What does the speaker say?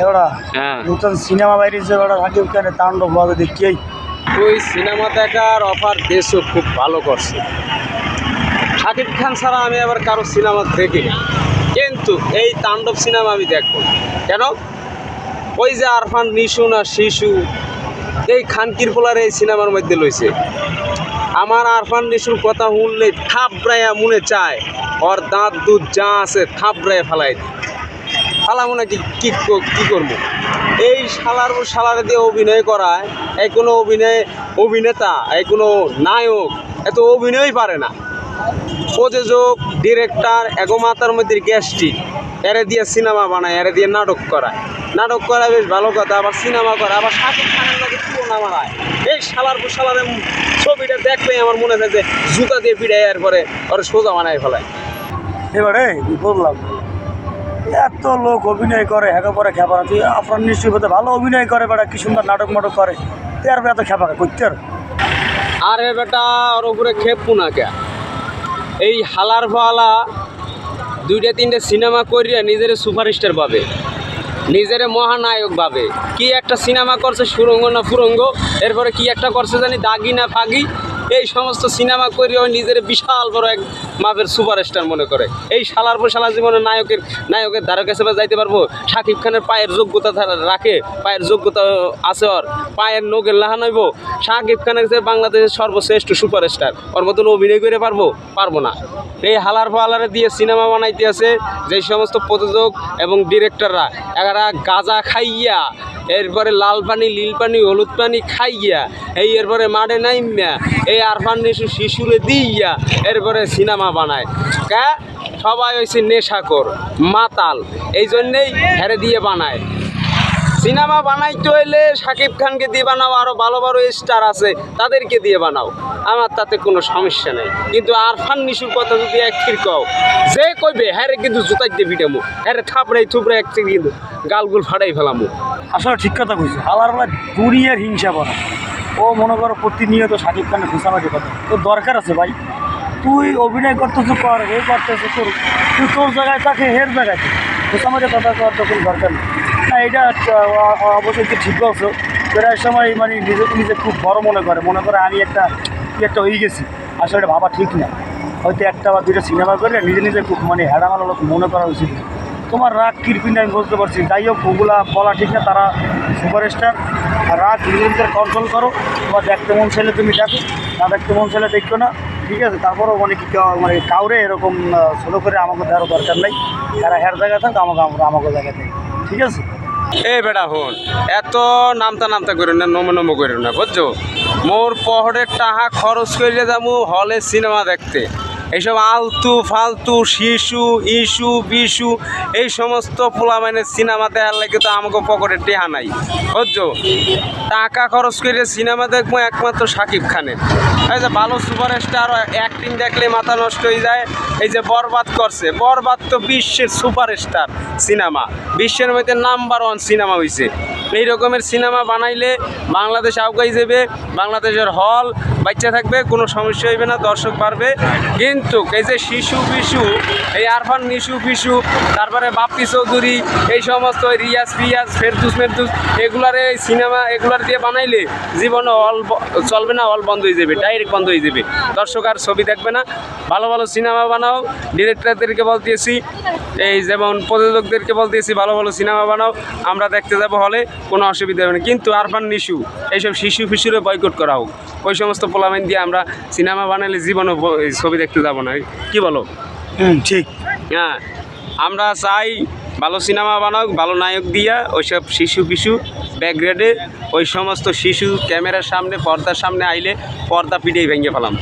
এবার হ্যাঁ। নতুন সিনেমা বাইরেছে এবার সাকিব খানের তাণ্ডব বাজে দেখি ওই সিনেমা দেখার অফার দেশও খুব ভালো করছে। শাকিব খান ছাড়া আমি আবার কারও সিনেমা দেখি না কিন্তু এই তাণ্ডব সিনেমা আমি দেখব। কেন? ওই যে আরফান নিশু না শিশু এই খানকির পোলার এই সিনেমার মধ্যে লইছে। আমার আরফান নিশুর কথা শুনলে থাপড়াইয়া মনে চায় ওর দাঁত দুধ যা আছে থাপড়াইয়া ফেলাই দিই। শালা মনে কি কি করব? এই শালার শালার দিয়ে অভিনয় করায়, এই কোনো অভিনয় অভিনেতা, এই কোনো নায়ক এত অভিনয়ই পারে না। প্রযোজক, ডিরেক্টর এগো মাথার মধ্যে গ্যাস্ট্রিক এরে দিয়ে সিনেমা বানায়, এরে দিয়ে নাটক করায়। নাটক করা বেশ ভালো কথা, আবার সিনেমা করে, আবার শাকিব খানের লাগে তুলনা মারায়। এই শালার পর শালারের ছবিটা দেখলেই আমার মনে হয় যে জুতা দিয়ে পিড়াই এরপরে ওরা সোজা বানায় ফেলায়। এবারে বললাম। এত লোক অভিনয় করে, হেঁকে পরে খেপা তুই আপনার নিশ্চয়ই বোধহয় ভালো অভিনয় করে বেড়া, কি সুন্দর নাটক মাটক করে। তুই আর এত খেপা করতে আর বেটা, ওর উপরে খেপু না কে? এই হালার ফালা দুইটা তিনটে সিনেমা করিয়া নিজের সুপারস্টার পাবে নিজের মহানায়ক ভাবে। কি একটা সিনেমা করছে সুরঙ্গ না ফুরঙ্গ, এরপরে কি একটা করছে জানি দাগি না ফাগি এই সমস্ত সিনেমা করিয়া ওই নিজের বিশাল বড় এক মাপের সুপারস্টার মনে করে। এই শালার পর শালা জীবনে নায়কের নায়কের ধারে হিসেবে যাইতে পারব। শাকিব খানের পায়ের যোগ্যতা রাখে, পায়ের যোগ্যতা আছে ওর। পায়ের নোগের লাহানাইব শাকিব খানের কাছে বাংলাদেশের সর্বশ্রেষ্ঠ সুপারস্টার, ওর মতন অভিনয় করে পারব? পারব না। এই হালার ফালারে দিয়ে সিনেমা বানাইতে আছে যে সমস্ত প্রযোজক এবং ডিরেক্টররা। এরা গাঁজা খাইয়া এরপরে লাল পানি, নীল পানি, হলুদ পানি খাইয়া, এই এরপরে মাঠে নাইমিয়া, এই আরফান নিশু শিশুরে দিয়া এরপরে সিনেমা বানায়। কা? সবাই হয়েছে নেশাকর মাতাল এই জন্যেই হেরে দিয়ে বানায়। সিনেমা বানাইতে হইলে শাকিব খানকে দিয়ে বানাও আরও ভালো ভালো স্টার আছে, তাদেরকে দিয়ে বানাও। আমার তাতে কোনো সমস্যা নেই। কিন্তু আরফান নিশুর কথা যদি এক কও, যে কইবে হ্যাঁ কিন্তু জুতাই দিয়ে ভিটামু হ্যাঁ থাপড়াই থুপড়াই এক কিন্তু গালগুল ফাটাই ফেলামু আসলে ঠিক কথা কইছে হালার বেলা দুনিয়ার হিংসা করা ও মনে করো প্রতিনিয়ত সাকিব খানের ঘুষামাটি কথা তোর দরকার আছে ভাই? তুই অভিনয় করতেছো কর, এ করতেছো কর তুই তোর জায়গায় তাকে হের জায়গায় ঘুষামাটি কথা করার তো কোনো দরকার নেই। না, এটা অবশ্যই তুই ঠিক বলছো। প্রায় সময় মানে নিজেকে নিজে খুব বড় মনে করে। মনে করে আমি একটা কি একটা হয়ে গেছি। আসলে এটা ভাবা ঠিক না। হয়তো একটা বা দুইটা সিনেমা করে নিজে নিজে খুব মানে হেডামালা লোক মনে করা উচিত। তোমার রাগ কিরপিন আমি বুঝতে পারছি। যাই হোক, ওগুলা বলা ঠিক না। তারা সুপারস্টার। আর রাগ নিজেদের কন্ট্রোল করো। তোমার দেখতে মন ছেলে তুমি দেখো। না দেখতে মন ছেলে দেখো না। ঠিক আছে? তারপরেও মানে কি মানে কাউরে এরকম ছোটো করে আমাকে দেওয়ার দরকার নেই। যারা হের জায়গায় থাক, আমাকে আমরা আমাকে জায়গায় থাকি ঠিক আছে? এ বেড়া হন, এত নামতা নামতা করি না, নম নম করি না, বুঝছ? মোর পহরের টাকা খরচ করলে যাব হলে সিনেমা দেখতে। এইসব আলতু ফালতু শিশু ইস্যু বিশু, এই সমস্ত পোলামাইনের সিনেমা দেখার লাগে তো আমাকে পকেটে টেহা নাই। বুঝছ? টাকা খরচ করে সিনেমা দেখব একমাত্র সাকিব খানের। এই যে ভালো সুপারস্টার অ্যাক্টিং দেখলে মাথা নষ্ট হয়ে যায়। এই যে বরবাদ করছে। বরবাদ তো বিশ্বের সুপারস্টার সিনেমা। বিশ্বের মধ্যে নাম্বার ওয়ান সিনেমা হয়েছে এই রকমের সিনেমা বানাইলে বাংলাদেশ আউগাই যাবে, বাংলাদেশের হল বাচ্চা থাকবে, কোনো সমস্যা হইবে না, দর্শক পারবে। কিন্তু এই যে শিশু বিশু এই আরফান নিশু ফিশু তারপরে বাপ্পি চৌধুরী, এই সমস্ত রিয়াজ ফিয়াজ, ফেরদুস মেরদুস, এগুলার এই সিনেমা, এগুলার দিয়ে বানাইলে জীবনে হল চলবে না হল বন্ধ হয়ে যাবে, ডাইরেক্ট বন্ধ হয়ে যাবে। দর্শক আর ছবি দেখবে না। ভালো ভালো সিনেমা বানাও। ডিরেক্টরদেরকে বলতেছি এই যেমন প্রযোজকদেরকে বলতেছি ভালো ভালো সিনেমা বানাও। আমরা দেখতে যাব হলে। কোনো অসুবিধা হবে না। কিন্তু আরফান নিশু এইসব শিশু ফিশুরে বয়কট করা হোক। ওই সমস্ত পোলামেন দিয়ে আমরা সিনেমা বানালে জীবনে ছবি দেখতে যাব না। কি বলো? ঠিক। হ্যাঁ আমরা চাই ভালো সিনেমা বানাক ভালো নায়ক দিয়া ওইসব শিশু পিশু ব্যাকগ্রেডে ওই সমস্ত শিশু ক্যামেরার সামনে পর্দার সামনে আইলে পর্দা পিটেই ভেঙে ফেলাম।